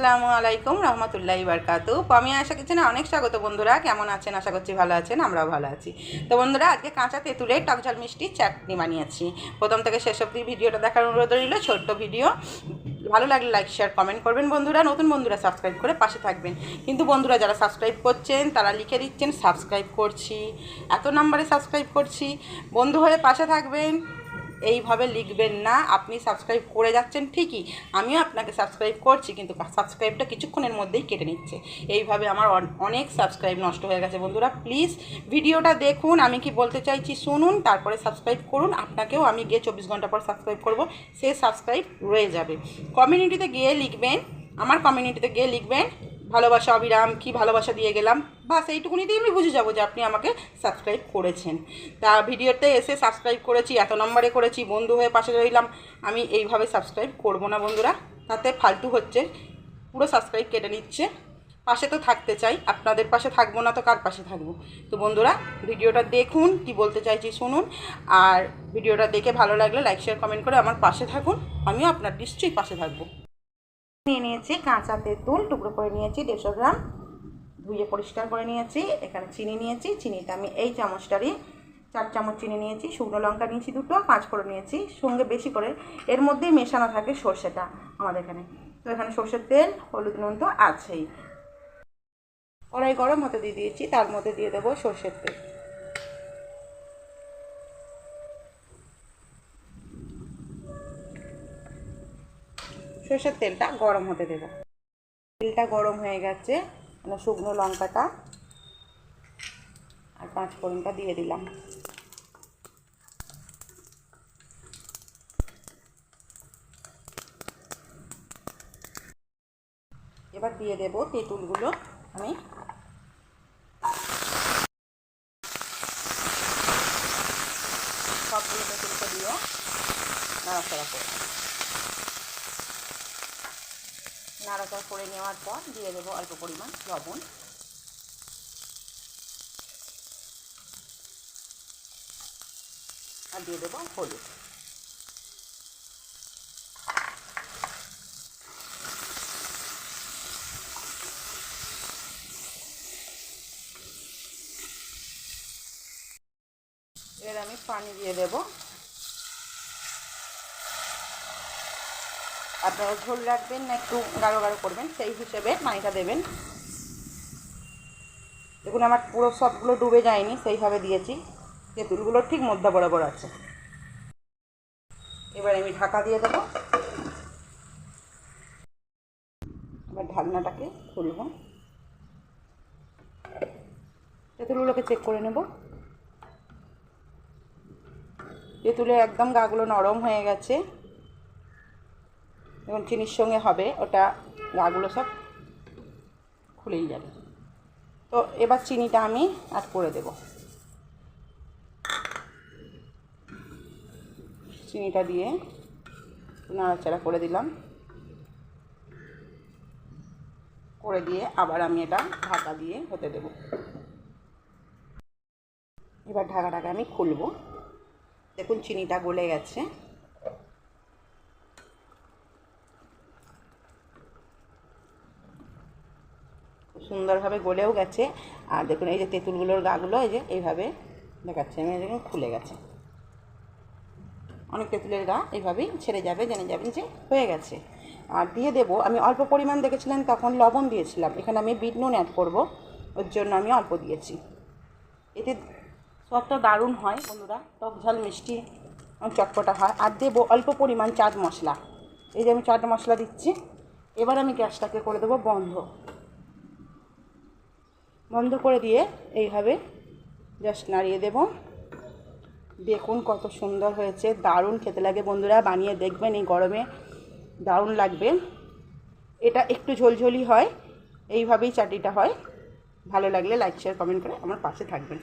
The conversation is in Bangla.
আসসালামু আলাইকুম রহমতুল্লাহি বারকাতু আমি আশা করছি না অনেক স্বাগত বন্ধুরা। কেমন আছেন? আশা করছি ভালো আছেন, আমরাও ভালো আছি। তো বন্ধুরা, আজকে কাঁচা তেঁতুলের টকঝাল মিষ্টি চাটনি বানিয়েছি। প্রথম থেকে শেষ অবধি ভিডিওটা দেখার অনুরোধ রইল, ছোট্ট ভিডিও। ভালো লাগলে লাইক, শেয়ার, কমেন্ট করবেন বন্ধুরা। নতুন বন্ধুরা, সাবস্ক্রাইব করে পাশে থাকবেন। কিন্তু বন্ধুরা, যারা সাবস্ক্রাইব করছেন, তারা লিখে দিচ্ছেন, সাবস্ক্রাইব করছি। এত নাম্বারে সাবস্ক্রাইব করছি। বন্ধু হয়ে পাশে থাকবেন। এইভাবে লিখবেন না, আপনি সাবস্ক্রাইব করে যাচ্ছেন ঠিকই, আমিও আপনাকে সাবস্ক্রাইব করছি কিন্তু সাবস্ক্রাইবটা কিছুক্ষণের মধ্যেই কেটে নিচ্ছে। এইভাবে আমার অনেক সাবস্ক্রাইব নষ্ট হয়ে গেছে বন্ধুরা প্লিজ ভিডিওটা দেখুন, আমি কি বলতে চাইছি শুনুন, তারপরে সাবস্ক্রাইব করুন, আপনাকেও আমি গিয়ে চব্বিশ ঘণ্টা পর সাবস্ক্রাইব করব, সে সাবস্ক্রাইব রয়ে যাবে। কমিউনিটিতে গিয়ে লিখবেন, আমার কমিউনিটিতে গিয়ে লিখবেন ভালোবাসা অবিরাম, কি ভালোবাসা দিয়ে গেলাম? বাস এইটুকুনিতেই আমি বুঝে যাব যে আপনি আমাকে সাবস্ক্রাইব করেছেন। তা ভিডিওতে এসে সাবস্ক্রাইব করেছি, এত নম্বরে করেছি, বন্ধু হয়ে পাশে রইলাম। আমি এইভাবে সাবস্ক্রাইব করব না বন্ধুরা। তাতে ফালতু হচ্ছে, পুরো সাবস্ক্রাইব কেটে নিচ্ছে। পাশে তো থাকতে চাই, আপনাদের পাশে থাকব না তো কার পাশে থাকব? তো বন্ধুরা, ভিডিওটা দেখুন, কি বলতে চাইছি শুনুন। আর ভিডিওটা দেখে ভালো লাগলে লাইক শেয়ার কমেন্ট করে আমার পাশে থাকুন। আমিও আপনার নিশ্চয়ই পাশে থাকব। নিয়ে নিয়েছি কাঁচা তেঁতুল, টুকরো করে নিয়েছি দেড়শো গ্রাম। ধুয়ে পরিষ্কার করে নিয়েছি, এখানে চিনি নিয়েছি। চিনিটা আমি এই চামচটারই চার চামচ চিনি নিয়েছি, শুকনো লঙ্কা নিয়েছি দুটো, পাঁচ করে নিয়েছি। সঙ্গে বেশি করে এর মধ্যেই মেশানো থাকে সর্ষেটা আমাদের এখানে। তো এখানে সর্ষের তেল, হলুদ নুন তো আছেই। কড়াই গরম হতে দিয়ে দিয়েছি, তার মধ্যে দিয়ে দেবো সর্ষের তেল। সর্ষের তেলটা গরম হতে দেবো। তেলটা গরম হয়ে গেছে মানে শুকনো লঙ্কাটা আর পাঁচ ফোড়নটা দিয়ে দিলাম। এবার দিয়ে দেব তেঁতুলগুলো আমি। সবগুলো তেঁতুলকে দিয়ে নাড়াচাড়া করে নাড়াচাড়া করে নেওয়ার পর দিয়ে দেবো অল্প পরিমাণ লবণ। আর দিয়ে দেবো হলুদ। এবার আমি পানি দিয়ে দেবো। আপনারা ঝোল রাখবেন না, একটু গাঢ় গাঢ় করবেন, সেই হিসেবে পানিটা দেবেন। দেখুন, আমার পুরো সবগুলো ডুবে যায়নি, সেইভাবে দিয়েছি। তেঁতুলগুলো ঠিক মধ্যে বরাবর আছে। এবার আমি ঢাকা দিয়ে দেবো। এবার ঢাকনাটাকে খুলব। তেঁতুলগুলোকে চেক করে নেব। তেঁতুলের একদম গাগুলো নরম হয়ে গেছে। এবং চিনির সঙ্গে হবে, ওটা গাগুলো সব খুলেই যাবে। তো এবার চিনিটা আমি অ্যাড করে দেব। চিনিটা দিয়ে নাড়াচাড়া করে দিলাম। করে দিয়ে আবার আমি এটা ঢাকা দিয়ে হতে দেব। এবার ঢাকাটাকে আমি খুলবো। দেখুন, চিনিটা গলে গেছে। সুন্দরভাবে গলেও গেছে। আর দেখুন, এই যে তেঁতুলগুলোর গাগুলো, এই যে এইভাবে দেখাচ্ছে। আমি দেখুন, খুলে গেছে। অনেক তেঁতুলের গা এইভাবেই ছেড়ে যাবে, জেনে যাবেন যে হয়ে গেছে। আর দিয়ে দেবো, আমি অল্প পরিমাণ দেখেছিলাম তখন লবণ দিয়েছিলাম। এখানে আমি বিট নুন অ্যাড করব, ওর জন্য আমি অল্প দিয়েছি। এতে সবটা দারুণ হয় বন্ধুরা, টক ঝাল মিষ্টি চটপটা হয়। আর দেবো অল্প পরিমাণ চাট মশলা। এই যে আমি চাট মশলা দিচ্ছি, এবার আমি গ্যাসটাকে করে দেবো বন্ধ। বন্ধ করে দিয়ে এইভাবে জাস্ট নাড়িয়ে দেব। দেখুন কত সুন্দর হয়েছে, দারুণ খেতে লাগে বন্ধুরা, বানিয়ে দেখবেন এই গরমে, দারুণ লাগবে। এটা একটু ঝোলঝোলি হয়, এইভাবেই চাটিটা হয়। ভালো লাগলে লাইক শেয়ার কমেন্ট করে আমার পাশে থাকবেন।